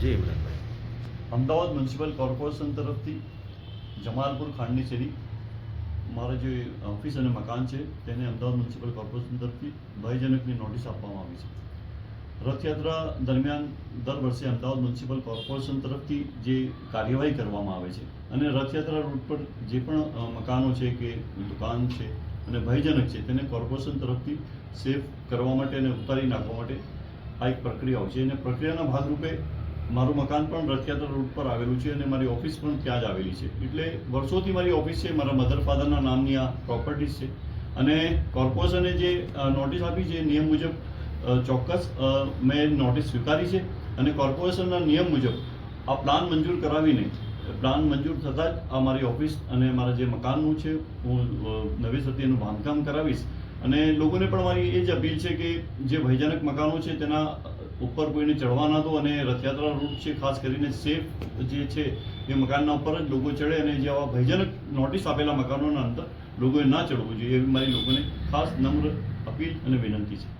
જય Imranbhai Ahmedabad municipal corporation તરફથી જમાલપુર ખાંડની શેરી, મારા જે ઓફિસ અને મકાન છે, તેને અમદાવાદ મ્યુનિસિપલ કોર્પોરેશન તરફથી ભયજનકની નોટિસ આપવામાં આવી છે. રથયાત્રા દરમિયાન દર વર્ષે અમદાવાદ મ્યુનિસિપલ કોર્પોરેશન તરફથી જે કાર્યવાહી કરવામાં આવે છે અને રથયાત્રા રૂટ પર જે પણ મકાનો છે કે દુકાન છે અને ભયજનક છે, તેને કોર્પોરેશન તરફથી સેફ કરવા માટે અને ઉતારી નાખવા માટે આ એક પ્રક્રિયાઓ છે. અને પ્રક્રિયાના ભાગરૂપે મારું મકાન પણ રથયાત્રા રૂટ પર આવેલું છે અને મારી ઓફિસ પણ ત્યાં જ આવેલી છે. એટલે વર્ષોથી મારી ઓફિસ છે, મારા મધર ફાધરના નામની આ પ્રોપર્ટીઝ છે. અને કોર્પોરેશને જે નોટિસ આપી છે નિયમ મુજબ ચોક્કસ મેં નોટિસ સ્વીકારી છે. અને કોર્પોરેશનના નિયમ મુજબ આ પ્લાન મંજૂર કરાવીને પ્લાન મંજૂર થતાં જ આ મારી ઓફિસ અને મારા જે મકાનનું છે, હું નવેસરથી એનું બાંધકામ કરાવીશ. અને લોકોને પણ મારી એ જ અપીલ છે કે જે ભયજનક મકાનો છે, તેના ઉપર કોઈને ચડવા ના દો અને રથયાત્રા રૂટ છે, ખાસ કરીને સેફ જે છે, એ મકાનના ઉપર જ લોકો ચડે અને જે આવા ભયજનક નોટિસ આપેલા મકાનોના અંદર લોકોએ ના ચડવું જોઈએ એવી મારી લોકોને ખાસ નમ્ર અપીલ અને વિનંતી છે.